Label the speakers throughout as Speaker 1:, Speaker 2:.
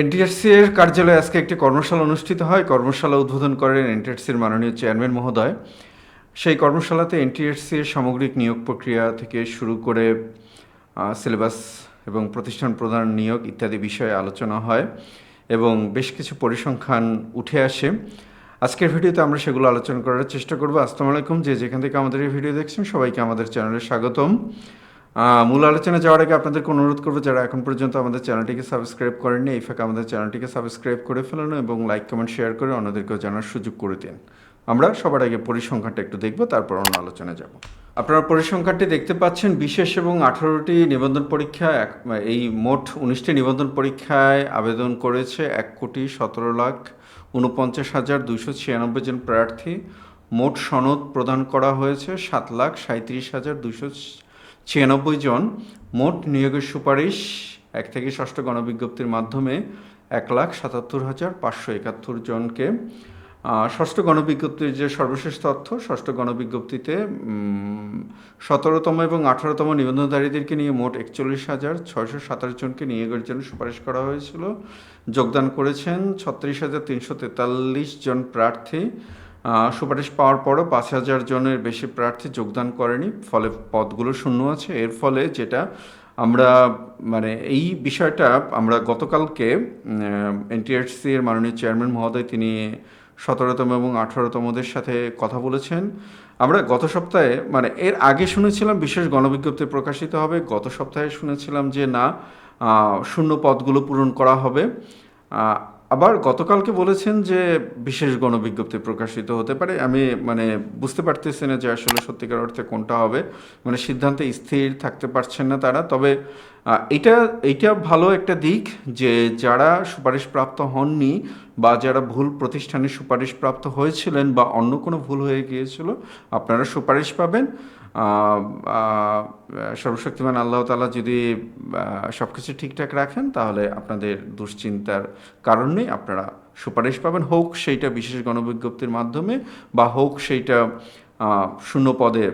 Speaker 1: NTRC এর কার্যালয়ে আজকে একটি কর্মশালা অনুষ্ঠিত হয়। কর্মশালা উদ্বোধন করেন এনটিআরসির মাননীয় চেয়ারম্যান মহোদয়। সেই কর্মশালাতে এনটিআরসি এর সামগ্রিক নিয়োগ প্রক্রিয়া থেকে শুরু করে সিলেবাস এবং প্রতিষ্ঠান প্রধান নিয়োগ ইত্যাদি বিষয়ে আলোচনা হয় এবং বেশ কিছু পরিসংখ্যান উঠে আসে। আজকের ভিডিওতে আমরা সেগুলো আলোচনা করার চেষ্টা করব। আসসালামু আলাইকুম। যে যেখান থেকে আমাদের এই ভিডিও দেখছেন, সবাইকে আমাদের চ্যানেলে স্বাগতম। মূল আলোচনা যাওয়ার আগে আপনাদেরকে অনুরোধ করব, যারা এখন পর্যন্ত আমাদের চ্যানেলটিকে সাবস্ক্রাইব করেননি, এই ফাঁকে আমাদের চ্যানেলটিকে সাবস্ক্রাইব করে ফেলুন এবং লাইক, কমেন্ট, শেয়ার করে অন্যদেরকেও জানার সুযোগ করে দিন। আমরা সবার আগে পরিসংখ্যানটা একটু দেখব, তারপর অন্য আলোচনায় যাব। আপনারা পরিসংখ্যানটি দেখতে পাচ্ছেন, বিশেষ এবং আঠারোটি নিবন্ধন পরীক্ষা এই মোট উনিশটি নিবন্ধন পরীক্ষায় আবেদন করেছে এক কোটি সতেরো লাখ উনপঞ্চাশ হাজার দুশো ছিয়ানব্বই জন প্রার্থী। মোট সনদ প্রদান করা হয়েছে সাত লাখ সাঁত্রিশ হাজার দুইশো ছিয়ানব্বই জন মোট নিয়োগের সুপারিশ এক থেকে ষষ্ঠ গণবিজ্ঞপ্তির মাধ্যমে এক লাখ সাতাত্তর হাজার পাঁচশো একাত্তর জনকে। ষষ্ঠ গণবিজ্ঞপ্তির যে সর্বশেষ তথ্য, ষষ্ঠ গণবিজ্ঞপ্তিতে সতেরোতম এবং আঠারোতম নিবন্ধনধারীদেরকে নিয়ে মোট একচল্লিশ হাজার ছয়শো সাতাশ জনকে নিয়োগের জন্য সুপারিশ করা হয়েছিল। যোগদান করেছেন ছত্রিশ হাজার তিনশো তেতাল্লিশ জন প্রার্থী। সুপারিশ পাওয়ার পরও পাঁচ হাজার জনের বেশি প্রার্থী যোগদান করেনি, ফলে পদগুলো শূন্য আছে। এর ফলে যেটা আমরা মানে এই বিষয়টা আমরা গতকালকে এনটিআরসি এর মাননীয় চেয়ারম্যান মহোদয় তিনি সতেরোতম এবং আঠারোতমদের সাথে কথা বলেছেন। আমরা গত সপ্তাহে মানে এর আগে শুনেছিলাম, বিশেষ গণবিজ্ঞপ্তি প্রকাশিত হবে। গত সপ্তাহে শুনেছিলাম যে না শূন্য পদগুলো পূরণ করা হবে। আবার গতকালকে বলেছেন যে বিশেষ গণবিজ্ঞপ্তি প্রকাশিত হতে পারে। আমি মানে বুঝতে পারতেছি না যে আসলে সত্যিকার অর্থে কোনটা হবে। মানে সিদ্ধান্তে স্থির থাকতে পারছেন না তারা। তবে এটা, এইটা ভালো একটা দিক যে যারা সুপারিশপ্রাপ্ত হননি বা যারা ভুল প্রতিষ্ঠানে সুপারিশপ্রাপ্ত হয়েছিলেন বা অন্য কোনো ভুল হয়ে গিয়েছিল, আপনারা সুপারিশ পাবেন। সর্বশক্তিমান আল্লাহ তালা যদি সব কিছু ঠিকঠাক রাখেন, তাহলে আপনাদের দুশ্চিন্তার কারণ আপনারা সুপারিশ পাবেন। হোক সেইটা বিশেষ গণবিজ্ঞপ্তির মাধ্যমে বা হোক সেইটা শূন্য পদে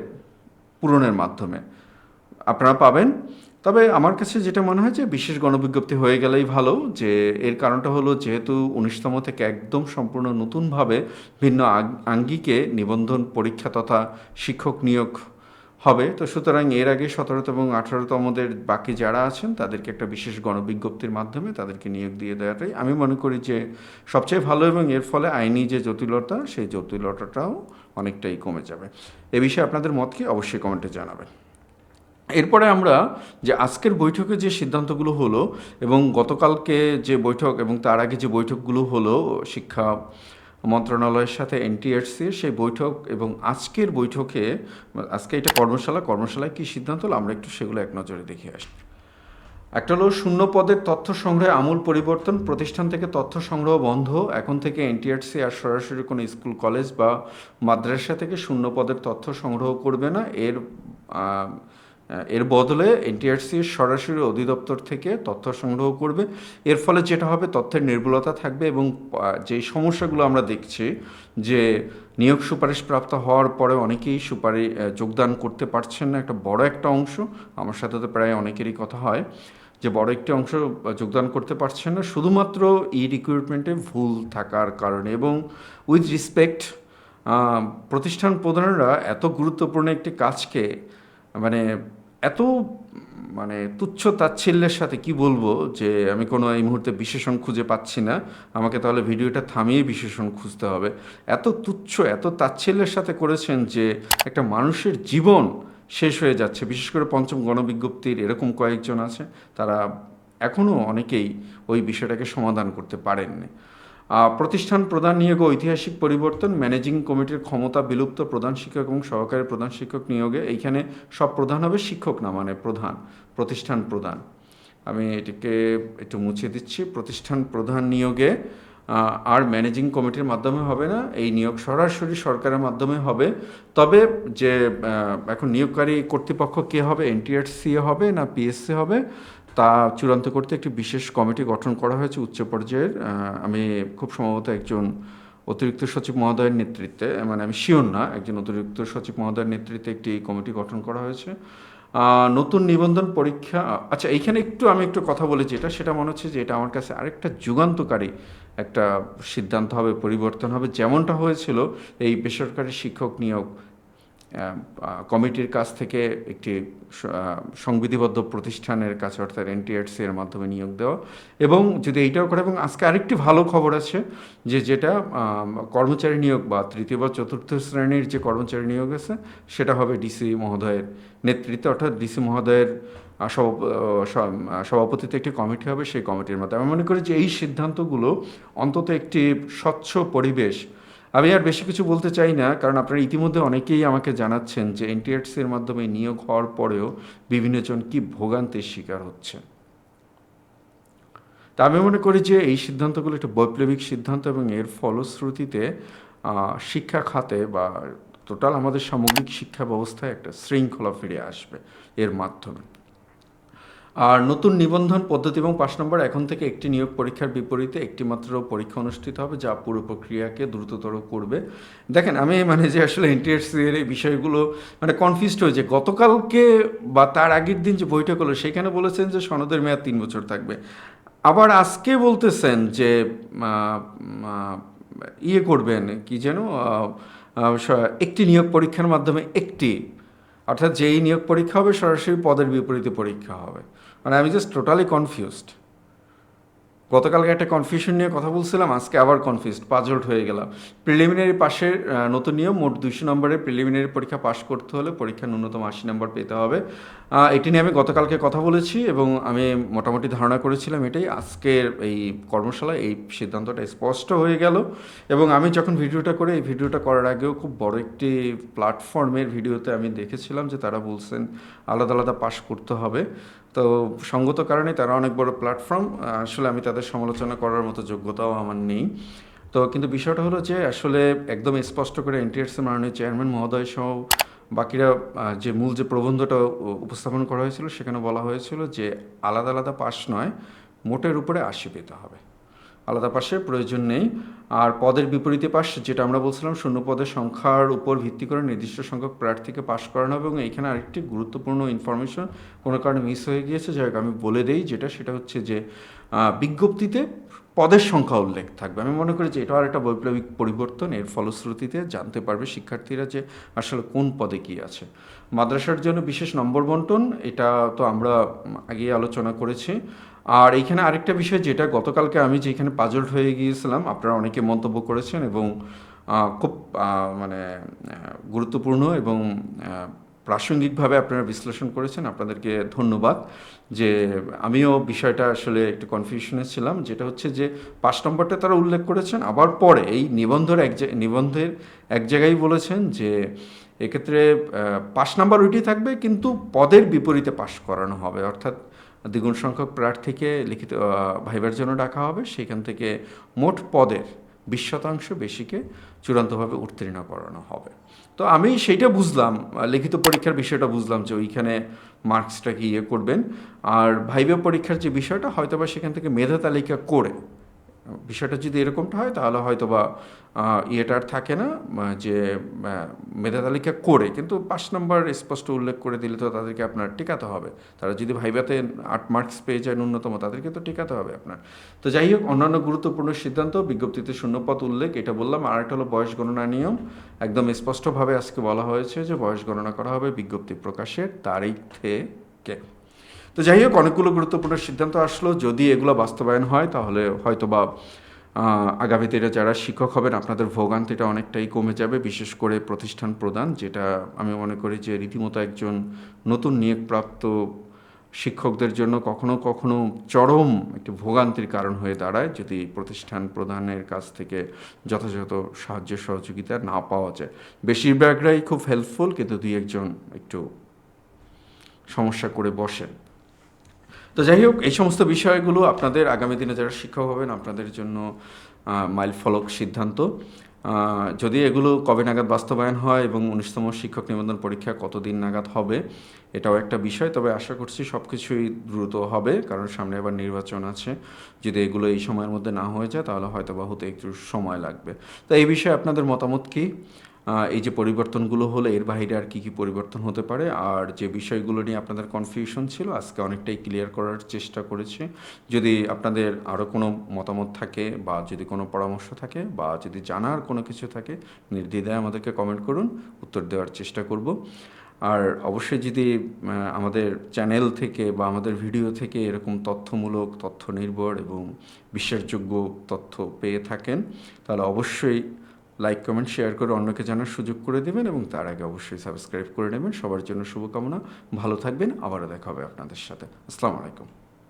Speaker 1: পূরণের মাধ্যমে আপনারা পাবেন। তবে আমার কাছে যেটা মনে হয় যে বিশেষ গণবিজ্ঞপ্তি হয়ে গেলেই ভালো, যে এর কারণটা হলো যেহেতু উনিশতম থেকে একদম সম্পূর্ণ নতুনভাবে ভিন্ন আঙ্গিকে নিবন্ধন পরীক্ষা তথা শিক্ষক নিয়োগ হবে। তো সুতরাং এর আগে সতেরোতম এবং আঠারোতমদের বাকি যারা আছেন, তাদেরকে একটা বিশেষ গণবিজ্ঞপ্তির মাধ্যমে তাদেরকে নিয়োগ দিয়ে দেওয়াটাই আমি মনে করি যে সবচেয়ে ভালো এবং এর ফলে আইনি যে জটিলতা, সেই জটিলতাটাও অনেকটাই কমে যাবে। এ বিষয়ে আপনাদের মত কি? অবশ্যই কমেন্টে জানাবেন। এরপরে আমরা যে আজকের বৈঠকে যে সিদ্ধান্তগুলো হলো এবং গতকালকে যে বৈঠক এবং তার আগে যে বৈঠকগুলো হলো, শিক্ষা মন্ত্রণালয়ের সাথে এনটিআরসির সেই বৈঠক এবং আজকের বৈঠকে, আজকে এটা কর্মশালা, কর্মশালায় কী সিদ্ধান্ত হলো? আমরা একটু সেগুলো এক নজরে দেখে আসি। একটা হলো শূন্য পদের তথ্য সংগ্রহে আমূল পরিবর্তন, প্রতিষ্ঠান থেকে তথ্য সংগ্রহ বন্ধ, এখন থেকে এনটিআরসি আর সরাসরি কোনো স্কুল, কলেজ বা মাদ্রাসা থেকে শূন্য পদের তথ্য সংগ্রহ করবে না। এর এর বদলে এনটিআরসি সরাসরি অধিদপ্তর থেকে তথ্য সংগ্রহ করবে। এর ফলে যেটা হবে, তথ্যের নির্ভুলতা থাকবে এবং যে সমস্যাগুলো আমরা দেখছি যে নিয়োগ সুপারিশ প্রাপ্ত হওয়ার পরে অনেকেই সুপারি যোগদান করতে পারছেন না, একটা বড় একটা অংশ, আমার সাথে তো প্রায় অনেকেরই কথা হয়, যে বড় একটি অংশ যোগদান করতে পারছেন না। শুধুমাত্র ই রিক্রুটমেন্টে ভুল থাকার কারণে এবং উইথ রিসপেক্ট প্রতিষ্ঠান প্রধানরা এত গুরুত্বপূর্ণ একটি কাজকে মানে এত মানে তুচ্ছ তাচ্ছিল্যের সাথে কি বলব যে আমি কোনো এই মুহূর্তে বিশেষণ খুঁজে পাচ্ছি না। আমাকে তাহলে ভিডিওটা থামিয়ে বিশেষণ খুঁজতে হবে। এত তুচ্ছ, এত তাচ্ছিল্যের সাথে করেছেন যে একটা মানুষের জীবন শেষ হয়ে যাচ্ছে। বিশেষ করে পঞ্চম গণবিজ্ঞপ্তির এরকম কয়েকজন আছে, তারা এখনও অনেকেই ওই বিষয়টাকে সমাধান করতে পারেননি। প্রতিষ্ঠান প্রধান নিয়োগে ঐতিহাসিক পরিবর্তন, ম্যানেজিং কমিটির ক্ষমতা বিলুপ্ত প্রধান শিক্ষক এবং সহকারী প্রধান শিক্ষক নিয়োগে এইখানে সব প্রধান হবে শিক্ষক না মানে প্রধান, প্রতিষ্ঠান প্রধান। আমি এটিকে একটু মুছে দিচ্ছি। প্রতিষ্ঠান প্রধান নিয়োগে আর ম্যানেজিং কমিটির মাধ্যমে হবে না, এই নিয়োগ সরাসরি সরকারের মাধ্যমে হবে। তবে যে এখন নিয়োগকারী কর্তৃপক্ষ কে হবে এনটিআরসি হবে না পিএসসি হবে? তা চূড়ান্ত করতে একটি বিশেষ কমিটি গঠন করা হয়েছে উচ্চ পর্যায়ের। আমি খুব সম্ভবত একজন অতিরিক্ত সচিব মহোদয়ের নেতৃত্বে মানে আমি শিওর না, একজন অতিরিক্ত সচিব মহোদয়ের নেতৃত্বে একটি কমিটি গঠন করা হয়েছে। নতুন নিবন্ধন পরীক্ষা আচ্ছা এইখানে একটু আমি একটু কথা বলি যেটা, সেটা মনে হচ্ছে যে এটা আমার কাছে আরেকটা যুগান্তকারী একটা সিদ্ধান্ত হবে, পরিবর্তন হবে, যেমনটা হয়েছিল এই বেসরকারি শিক্ষক নিয়োগ কমিটির কাছ থেকে একটি সংবিধিবদ্ধ প্রতিষ্ঠানের কাছে অর্থাৎ এনটিআরসি এর মাধ্যমে নিয়োগ দেওয়া। এবং যদি এইটাও করে এবং আজকে আরেকটি ভালো খবর আছে যে যেটা কর্মচারী নিয়োগ বা তৃতীয় বা চতুর্থ শ্রেণির যে কর্মচারী নিয়োগ আছে সেটা হবে ডিসি মহোদয়ের নেতৃত্বে অর্থাৎ ডিসি মহোদয়ের আহ, সভাপ- আহ, স- আহ, সভাপতিত্বে একটি কমিটি হবে সেই কমিটির মাধ্যমে। আমি মনে করি যে এই সিদ্ধান্তগুলো অন্তত একটি স্বচ্ছ পরিবেশ আমি আর বেশি কিছু বলতে চাই না, কারণ আপনারা ইতিমধ্যে অনেকেই আমাকে জানাচ্ছেন যে এনটিআরসির মাধ্যমে নিয়োগ হওয়ার পরেও বিভিন্নজন কি ভোগান্তির শিকার হচ্ছে তা আমি মনে করি যে এই সিদ্ধান্তগুলো একটা বৈপ্লবিক সিদ্ধান্ত এবং এর ফলশ্রুতিতে শিক্ষা খাতে বা টোটাল আমাদের সামগ্রিক শিক্ষা ব্যবস্থায় একটা শৃঙ্খলা ফিরে আসবে এর মাধ্যমে। আর নতুন নিবন্ধন পদ্ধতি এবং পাশ নম্বর, এখন থেকে একটি নিয়োগ পরীক্ষার বিপরীতে একটি মাত্র পরীক্ষা অনুষ্ঠিত হবে, যা পুরো প্রক্রিয়াকে দ্রুততর করবে। দেখেন, আমি মানে যে আসলে এনটিএসসি এর এই বিষয়গুলো মানে কনফিউজড হয়েছে গতকালকে বা তার আগের দিন যে বৈঠক হলো, সেখানে বলেছেন যে সনদের মেয়াদ তিন বছর থাকবে। আবার আজকে বলতেছেন যে ইয়ে করবেন, কি যেন একটি নিয়োগ পরীক্ষার মাধ্যমে একটি, অর্থাৎ যেই নিয়োগ পরীক্ষা হবে সরাসরি পদের বিপরীতে পরীক্ষা হবে। মানে আমি জাস্ট টোটালি কনফিউজড গতকালকে একটা কনফিউশন নিয়ে কথা বলছিলাম, আজকে আবার কনফিউজড পাজল্ট হয়ে গেলাম। প্রিলিমিনারি পাশের নতুন নিয়ম, মোট দুইশো নম্বরের প্রিলিমিনারি পরীক্ষা পাশ করতে হলে পরীক্ষা ন্যূনতম আশি নম্বর পেতে হবে। এটি নিয়ে আমি গতকালকে কথা বলেছি এবং আমি মোটামুটি ধারণা করেছিলাম এটাই। আজকের এই কর্মশালায় এই সিদ্ধান্তটা স্পষ্ট হয়ে গেল এবং আমি যখন ভিডিওটা করে, এই ভিডিওটা করার আগেও খুব বড় একটি প্ল্যাটফর্মের ভিডিওতে আমি দেখেছিলাম যে তারা বলছেন আলাদা আলাদা পাশ করতে হবে। তো সঙ্গত কারণে তারা অনেক বড় প্ল্যাটফর্ম আসলে আমি তাদের সমালোচনা করার মতো যোগ্যতাও আমার নেই। তো কিন্তু বিষয়টা হলো যে, আসলে একদম স্পষ্ট করে এনটিআরসি মাননীয় চেয়ারম্যান মহোদয় সহ বাকিরা যে মূল যে প্রবন্ধটা উপস্থাপন করা হয়েছিল, সেখানে বলা হয়েছিল যে আলাদা আলাদা পাশ নয়, মোটের উপরে আশি পেতে হবে। আলাদা পাশের প্রয়োজন নেই। আর পদের বিপরীতে পাশ, যেটা আমরা বলছিলাম, শূন্য পদের সংখ্যার উপর ভিত্তি করে নির্দিষ্ট সংখ্যক প্রার্থীকে পাশ করানো হবে এবং এইখানে আরেকটি গুরুত্বপূর্ণ ইনফরমেশন কোনো কারণে মিস হয়ে গিয়েছে যাই আমি বলে দেই যেটা, সেটা হচ্ছে যে বিজ্ঞপ্তিতে পদের সংখ্যা উল্লেখ থাকবে। আমি মনে করি যে এটাও আরেকটা বৈপ্লবিক পরিবর্তন, এর ফলশ্রুতিতে জানতে পারবে শিক্ষার্থীরা যে আসলে কোন পদে কি আছে। মাদ্রাসার জন্য বিশেষ নম্বর বন্টন, এটা তো আমরা আগে আলোচনা করেছি। আর এইখানে আরেকটা বিষয় যেটা গতকালকে আমি যেখানে পাজল্ট হয়ে গিয়েছিলাম, আপনারা অনেকে মন্তব্য করেছেন এবং খুব মানে গুরুত্বপূর্ণ এবং প্রাসঙ্গিকভাবে আপনারা বিশ্লেষণ করেছেন। আপনাদেরকে ধন্যবাদ যে আমিও বিষয়টা আসলে একটু কনফিউশনে ছিলাম। যেটা হচ্ছে যে পাঁচ নম্বরটা তারা উল্লেখ করেছেন। আবার পরে এই নিবন্ধের এক নিবন্ধের এক জায়গায় বলেছেন যে এক্ষেত্রে পাশ নাম্বার ওইটি থাকবে, কিন্তু পদের বিপরীতে পাশ করানো হবে। অর্থাৎ দ্বিগুণ সংখ্যক প্রার্থীকে লিখিত ভাইবার জন্য ডাকা হবে। সেখান থেকে মোট পদের বিশ শতাংশ বেশিকে চূড়ান্তভাবে উত্তীর্ণ করানো হবে। তো আমি সেইটা বুঝলাম, লিখিত পরীক্ষার বিষয়টা বুঝলাম যে ওইখানে মার্কসটাকে ইয়ে করবেন। আর ভাইবা পরীক্ষার যে বিষয়টা হয়তো বা সেখান থেকে মেধা তালিকা করে বিষয়টা যদি এরকমটা হয় তাহলে হয়তো বা আহ, ইয়েটা আর থাকে না যে মেধা তালিকা করে কিন্তু পাঁচ নম্বর স্পষ্ট উল্লেখ করে দিলে তো তাদেরকে আপনার টিকাতে হবে। তারা যদি ভাইবাতে আট মার্কস পেয়ে যায় ন্যূনতম তাদেরকে তো টিকাতে হবে আপনার। তো যাই হোক অন্যান্য গুরুত্বপূর্ণ সিদ্ধান্ত বিজ্ঞপ্তিতে শূন্যপথ উল্লেখ এটা বললাম আর একটা হলো বয়স গণনা নিয়ম। একদম স্পষ্টভাবে আজকে বলা হয়েছে যে বয়স গণনা করা হবে বিজ্ঞপ্তি প্রকাশের তারিখ থেকে। তো যাই হোক, অনেকগুলো গুরুত্বপূর্ণ সিদ্ধান্ত আসলো। যদি এগুলো বাস্তবায়ন হয়, তাহলে হয়তো বা আগামীতে যারা শিক্ষক হবেন, আপনাদের ভোগান্তিটা অনেকটাই কমে যাবে, বিশেষ করে প্রতিষ্ঠান প্রদান, যেটা আমি মনে করি যে রীতিমতো একজন নতুন নিয়োগপ্রাপ্ত শিক্ষকদের জন্য কখনো কখনো চরম একটি ভোগান্তির কারণ হয়ে দাঁড়ায়, যদি প্রতিষ্ঠান প্রদানের কাছ থেকে যথাযথ সাহায্য সহযোগিতা না পাওয়া যায়। বেশিরভাগরাই খুব হেল্পফুল কিন্তু দুই একজন একটু সমস্যা করে বসেন। তো যাই হোক, এই সমস্ত বিষয়গুলো আপনাদের আগামী দিনে যারা শিক্ষক হবেন, আপনাদের জন্য মাইল ফলক সিদ্ধান্ত। যদি এগুলো কবে নাগাদ বাস্তবায়ন হয় এবং উনিশতম শিক্ষক নিবন্ধন পরীক্ষা কতদিন নাগাদ হবে, এটাও একটা বিষয়। তবে আশা করছি সব কিছুই দ্রুত হবে, কারণ সামনে আবার নির্বাচন আছে। যদি এগুলো এই সময়ের মধ্যে না হয়ে যায়, তাহলে হয়তো বা হতে একটু সময় লাগবে। তো এই বিষয়ে আপনাদের মতামত কি? এই যে পরিবর্তনগুলো হলে, এর বাইরে আর কী কী পরিবর্তন হতে পারে? আর যে বিষয়গুলো নিয়ে আপনাদের কনফিউশন ছিল, আজকে অনেকটাই ক্লিয়ার করার চেষ্টা করেছি। যদি আপনাদের আরও কোনো মতামত থাকে বা যদি কোনো পরামর্শ থাকে বা যদি জানার কোনো কিছু থাকে, নির্দ্বিধায় আমাদেরকে কমেন্ট করুন, উত্তর দেওয়ার চেষ্টা করব। আর অবশ্যই যদি আমাদের চ্যানেল থেকে বা আমাদের ভিডিও থেকে এরকম তথ্যমূলক, তথ্য নির্ভর এবং বিশ্বাসযোগ্য তথ্য পেয়ে থাকেন, তাহলে অবশ্যই লাইক কমেন্ট শেয়ার করে অন্যকে জানার সুযোগ করে দেবেন এবং তার আগে অবশ্যই সাবস্ক্রাইব করে নেবেন। সবার জন্য শুভকামনা। ভালো থাকবেন। আবারও দেখা হবে আপনাদের সাথে। আসসালামু আলাইকুম।